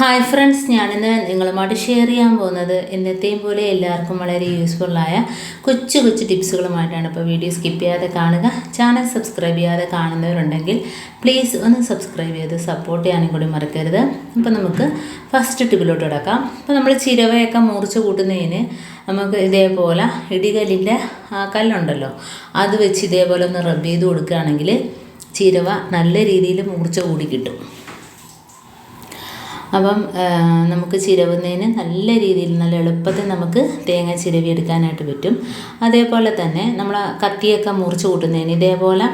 Hi friends ഞാനിന്ന് നിങ്ങളുമായിട്ട് share ചെയ്യാൻ പോകുന്നത് എന്നത്തെയും പോലെ എല്ലാവർക്കും വളരെ യൂസ്ഫുള്ളായ കൊച്ചു കൊച്ചു ടിപ്സുകളുമായിട്ടാണ് ഇപ്പോൾ വീഡിയോ സ്കിപ്പ് ചെയ്യാതെ കാണുക. ചാനൽ സബ്സ്ക്രൈബ് ചെയ്യാതെ കാണുന്നവരുണ്ടെങ്കിൽ പ്ലീസ് ഒന്ന് സബ്സ്ക്രൈബ് ചെയ്ത് സപ്പോർട്ട് ചെയ്യാനും കൂടി മറക്കരുത്. അപ്പോൾ നമുക്ക് ഫസ്റ്റ് ടിപ്പിലോട്ട് കിടക്കാം. അപ്പോൾ നമ്മൾ ചിരവയൊക്കെ മുറിച്ച് കൂട്ടുന്നതിന് നമുക്ക് ഇതേപോലെ ഇടികല്ലിന്റെ കല്ലുണ്ടല്ലോ. അത് വെച്ച് ഇതേപോലെ ഒന്ന് റബ്ബ് ചെയ്ത് കൊടുക്കുകയാണെങ്കിൽ ചിരവ നല്ല രീതിയിൽ മുറിച്ച് കൂടി കിട്ടും. അപ്പം നമുക്ക് ചിരവുന്നതിന് നല്ല രീതിയിൽ നല്ല എളുപ്പത്തിൽ നമുക്ക് തേങ്ങ ചിരവി എടുക്കാനായിട്ട് പറ്റും. അതേപോലെ തന്നെ നമ്മൾ കത്തിയൊക്കെ മുറിച്ച് കൂട്ടുന്നതിന് ഇതേപോലെ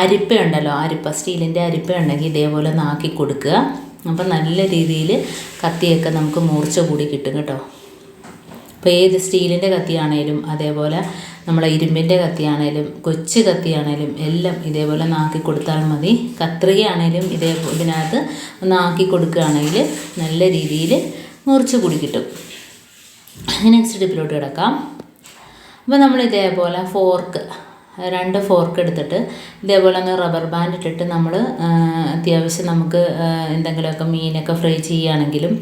അരിപ്പ ഉണ്ടല്ലോ അരിപ്പ സ്റ്റീലിന്റെ അരിപ്പ ഉണ്ടെങ്കിൽ ഇതേപോലെ ഒന്ന് ആക്കി കൊടുക്കുക. അപ്പം നല്ല രീതിയിൽ കത്തിയൊക്കെ നമുക്ക് മൂർച്ച കൂടി കിട്ടും കേട്ടോ. ഇപ്പോൾ ഏത് സ്റ്റീലിന്റെ കത്തിയാണേലും അതേപോലെ നമ്മളെ ഇരുമ്പിന്റെ കത്തിയാണേലും കൊച്ചു കത്തിയാണേലും എല്ലാം ഇതേപോലെ നാക്കി കൊടുത്താൽ മതി. കത്രികയാണേലും ഇതേ ഇതിനകത്ത് ഒന്ന് ആക്കി കൊടുക്കുകയാണെങ്കിൽ നല്ല രീതിയിൽ മുറിച്ച് കൂടി കിട്ടും. നെക്സ്റ്റ് ടിപ്പിലോട്ട് കിടക്കാം. അപ്പോൾ നമ്മൾ ഇതേപോലെ ഫോർക്ക് രണ്ട് ഫോർക്ക് എടുത്തിട്ട് ഇതേപോലെ ഒന്ന് റബ്ബർ ബാൻഡ് ഇട്ടിട്ട് നമ്മൾ അത്യാവശ്യം നമുക്ക് എന്തെങ്കിലുമൊക്കെ മീനൊക്കെ ഫ്രൈ ചെയ്യുകയാണെങ്കിലും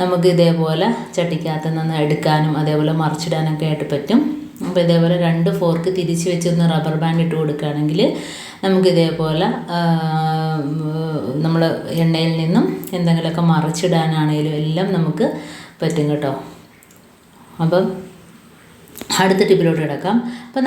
നമുക്ക് ഇതേപോലെ ചട്ടിക്കകത്ത് നിന്ന് എടുക്കാനും അതേപോലെ മറിച്ചിടാനൊക്കെ ആയിട്ട് പറ്റും. അപ്പോൾ ഇതേപോലെ രണ്ട് ഫോർക്ക് തിരിച്ച് വെച്ചൊന്ന് റബ്ബർ ബാൻഡ് ഇട്ട് കൊടുക്കുകയാണെങ്കിൽ നമുക്ക് ഇതേപോലെ നമ്മൾ എണ്ണയിൽ നിന്നും എന്തെങ്കിലുമൊക്കെ മറിച്ചിടാനാണെങ്കിലും എല്ലാം നമുക്ക് പറ്റും കേട്ടോ. അപ്പം അടുത്ത ടിപ്പിലോട്ട് കിടക്കാം. അപ്പം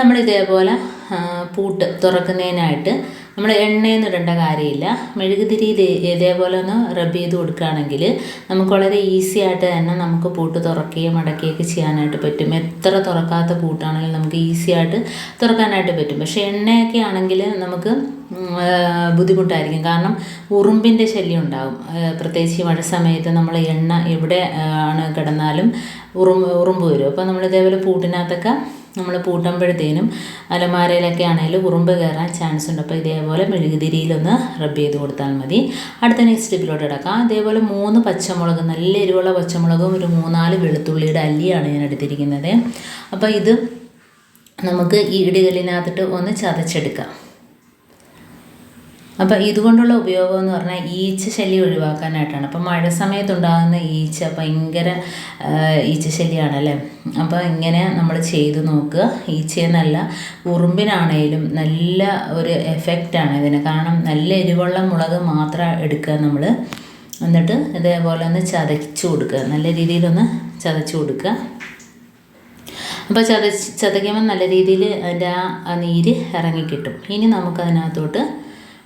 ആ, പൂട്ട് തുറക്കുന്നതിനായിട്ട് നമ്മൾ എണ്ണയൊന്നും ഇടേണ്ട കാര്യമില്ല. മെഴുകുതിരി ഇത് ഇതേപോലെ ഒന്ന് റബ്ബ് ചെയ്ത് കൊടുക്കുകയാണെങ്കിൽ നമുക്ക് വളരെ ഈസി ആയിട്ട് തന്നെ നമുക്ക് പൂട്ട് തുറക്കുകയും അടക്കുകയൊക്കെ ചെയ്യാനായിട്ട് പറ്റും. എത്ര തുറക്കാത്ത പൂട്ടാണെങ്കിലും നമുക്ക് ഈസി ആയിട്ട് തുറക്കാനായിട്ട് പറ്റും. പക്ഷേ എണ്ണയൊക്കെ ആണെങ്കിൽ നമുക്ക് ബുദ്ധിമുട്ടായിരിക്കും. കാരണം ഉറുമ്പിന്റെ ശല്യം ഉണ്ടാകും പ്രത്യേകിച്ച് ഈ മഴ സമയത്ത് നമ്മൾ എണ്ണ എവിടെ ആണ് കിടന്നാലും ഉറുമ്പ് ഉറുമ്പ് വരും. അപ്പോൾ നമ്മൾ ഇതേപോലെ പൂട്ടിനകത്തൊക്കെ നമ്മൾ പൂട്ടുമ്പോഴത്തേനും അലമാരയിലൊക്കെ ആണെങ്കിലും ഉറുമ്പ് കയറാൻ ചാൻസ് ഉണ്ട്. അപ്പോൾ ഇതേപോലെ മെഴുകുതിരിയിലൊന്ന് റബ്ബ് ചെയ്ത് കൊടുത്താൽ മതി. അടുത്ത നെക്സ്റ്റ് ടിപ്പിലോട്ട് കിടക്കാം. അതേപോലെ മൂന്ന് പച്ചമുളക് നല്ല എരിവുള്ള പച്ചമുളകും ഒരു മൂന്നാൽ വെളുത്തുള്ളിയുടെ അല്ലിയാണ് ഞാൻ എടുത്തിരിക്കുന്നത്. അപ്പോൾ ഇത് നമുക്ക് ഈ ഇടികല്ലിനകത്തിട്ട് ഒന്ന് ചതച്ചെടുക്കാം. അപ്പോൾ ഇതുകൊണ്ടുള്ള ഉപയോഗം എന്ന് പറഞ്ഞാൽ ഈച്ച ശല്യം ഒഴിവാക്കാനായിട്ടാണ്. അപ്പോൾ മഴ സമയത്തുണ്ടാകുന്ന ഈച്ച ഭയങ്കര ഈച്ച ശല്യമാണല്ലേ അപ്പോൾ ഇങ്ങനെ നമ്മൾ ചെയ്ത് നോക്കുക. ഈച്ചയെന്നല്ല ഉറുമ്പിനാണേലും നല്ല ഒരു എഫക്റ്റാണ് ഇതിന്. കാരണം നല്ല എരിവുള്ള മുളക് മാത്രം എടുക്കുക നമ്മൾ എന്നിട്ട് ഇതേപോലെ ഒന്ന് ചതച്ചു കൊടുക്കുക. നല്ല രീതിയിലൊന്ന് ചതച്ചു കൊടുക്കുക. അപ്പോൾ ചതച്ച് ചതയ്ക്കുമ്പോൾ നല്ല രീതിയിൽ അതിന്റെ ആ നീര് ഇറങ്ങിക്കിട്ടും. ഇനി നമുക്കതിനകത്തോട്ട്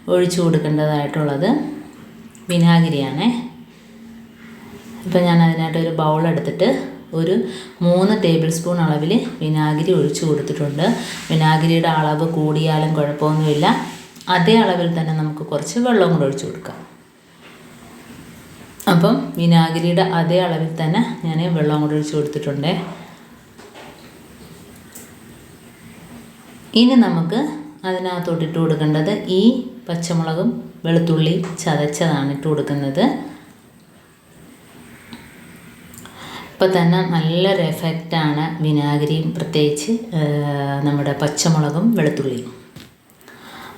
ഒഴിച്ചു കൊടുക്കേണ്ടതായിട്ടുള്ളത് വിനാഗിരിയാണേ. ഇപ്പം ഞാൻ അതിനായിട്ട് ഒരു ബൗൾ എടുത്തിട്ട് ഒരു മൂന്ന് ടേബിൾ സ്പൂൺ അളവിൽ വിനാഗിരി ഒഴിച്ചു കൊടുത്തിട്ടുണ്ട്. വിനാഗിരിയുടെ അളവ് കൂടിയാലും കുഴപ്പമൊന്നുമില്ല. അതേ അളവിൽ തന്നെ നമുക്ക് കുറച്ച് വെള്ളം കൂടെ ഒഴിച്ചു കൊടുക്കാം. അപ്പം വിനാഗിരിയുടെ അതേ അളവിൽ തന്നെ ഞാൻ വെള്ളം കൂടെ ഒഴിച്ചു കൊടുത്തിട്ടുണ്ട്. ഇനി നമുക്ക് അതിനകത്തോട്ട് ഇട്ട് കൊടുക്കേണ്ടത് ഈ പച്ചമുളകും വെളുത്തുള്ളി ചതച്ചതാണ് ഇട്ട് കൊടുക്കുന്നത്. ഇപ്പം തന്നെ നല്ലൊരു എഫക്റ്റാണ് വിനാഗിരിയും പ്രത്യേകിച്ച് നമ്മുടെ പച്ചമുളകും വെളുത്തുള്ളിയും.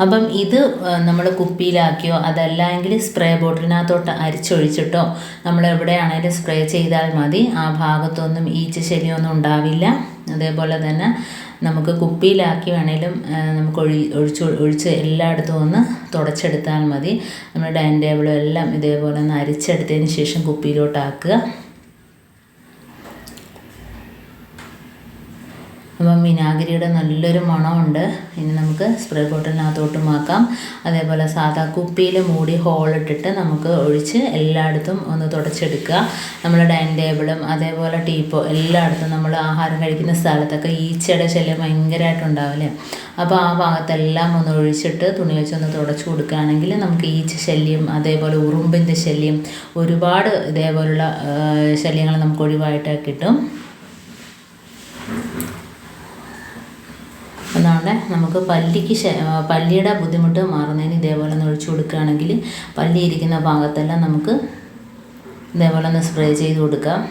അപ്പം ഇത് നമ്മൾ കുപ്പിയിലാക്കിയോ അതല്ലെങ്കിൽ സ്പ്രേ ബോട്ടിലിനകത്തോട്ട് അരിച്ചൊഴിച്ചിട്ടോ നമ്മൾ എവിടെയാണേലും സ്പ്രേ ചെയ്താൽ മതി. ആ ഭാഗത്തൊന്നും ഈച്ച ശല്യമൊന്നും ഉണ്ടാവില്ല. അതേപോലെ തന്നെ നമുക്ക് കുപ്പിയിലാക്കി വേണേലും നമുക്ക് ഒഴി ഒഴിച്ച് ഒഴിച്ച് എല്ലായിടത്തും ഒന്ന് തുടച്ചെടുത്താൽ മതി. നമ്മുടെ ഡൈനിങ് ടേബിളും എല്ലാം ഇതേപോലെ ഒന്ന് അരിച്ചെടുത്തതിന് ശേഷം കുപ്പിയിലോട്ടാക്കുക. അപ്പം വിനാഗിരിയുടെ നല്ലൊരു മണമുണ്ട്. ഇനി നമുക്ക് സ്പ്രേ ബോട്ടിലിനകത്തോട്ടും ആക്കാം അതേപോലെ സാധാ കുപ്പിയിൽ മൂടി ഹോളിട്ടിട്ട് നമുക്ക് ഒഴിച്ച് എല്ലായിടത്തും ഒന്ന് തുടച്ചെടുക്കുക. നമ്മൾ ഡൈനിങ് ടേബിളും അതേപോലെ ടീപ്പോ എല്ലായിടത്തും നമ്മൾ ആഹാരം കഴിക്കുന്ന സ്ഥലത്തൊക്കെ ഈച്ചയുടെ ശല്യം ഭയങ്കരമായിട്ടുണ്ടാവില്ലേ? അപ്പോൾ ആ ഭാഗത്തെല്ലാം ഒന്ന് ഒഴിച്ചിട്ട് തുണി വെച്ച് ഒന്ന് തുടച്ചു കൊടുക്കുകയാണെങ്കിൽ നമുക്ക് ഈച്ച ശല്യം അതേപോലെ ഉറുമ്പിന്റെ ശല്യം ഒരുപാട് ഇതേപോലുള്ള ശല്യങ്ങൾ നമുക്ക് ഒഴിവായിട്ട് കിട്ടും. എന്നാണ് നമുക്ക് പല്ലിക്ക് പല്ലിയുടെ ബുദ്ധിമുട്ട് മാറുന്നതിന് ഇതേപോലെ ഒന്ന് ഒഴിച്ചു കൊടുക്കുകയാണെങ്കിൽ പല്ലി ഇരിക്കുന്ന ഭാഗത്തെല്ലാം നമുക്ക് ഇതേപോലെ ഒന്ന് സ്പ്രേ ചെയ്ത് കൊടുക്കാം.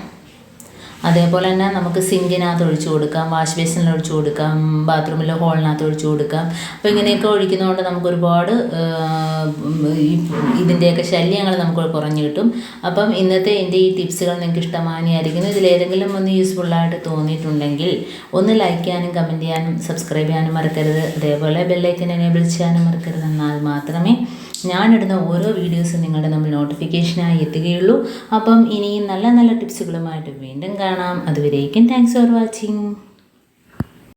അതേപോലെ തന്നെ നമുക്ക് സിങ്കിനകത്ത് ഒഴിച്ചു കൊടുക്കാം വാഷ് ബേസിനിൽ ഒഴിച്ചു കൊടുക്കാം ബാത്റൂമിൽ ഹോളിനകത്ത് ഒഴിച്ചു കൊടുക്കാം. അപ്പോൾ ഇങ്ങനെയൊക്കെ ഒഴിക്കുന്നതുകൊണ്ട് നമുക്ക് ഒരുപാട് ഇതിന്റെയൊക്കെ ശല്യങ്ങൾ നമുക്ക് കുറഞ്ഞു കിട്ടും. അപ്പം ഇന്നത്തെ എന്റെ ഈ ടിപ്സുകൾ നിങ്ങൾക്ക് ഇഷ്ടമാനിയായിരിക്കുന്നു ഇതിലേതെങ്കിലും ഒന്ന് യൂസ്ഫുള്ളായിട്ട് തോന്നിയിട്ടുണ്ടെങ്കിൽ ഒന്ന് ലൈക്ക് ചെയ്യാനും കമന്റ് ചെയ്യാനും സബ്സ്ക്രൈബ് ചെയ്യാനും മറക്കരുത്. അതേപോലെ ബെല്ലൈക്കൻ എനേബിൾ ചെയ്യാനും മറക്കരുത് എന്നാൽ മാത്രമേ ഞാനിടുന്ന ഓരോ വീഡിയോസും നിങ്ങളുടെ നമ്മൾ നോട്ടിഫിക്കേഷനായി എത്തുകയുള്ളൂ. അപ്പം ഇനിയും നല്ല നല്ല ടിപ്സുകളുമായിട്ട് വീണ്ടും കാണാം. അതുവരേക്കും താങ്ക്സ് ഫോർ വാച്ചിങ്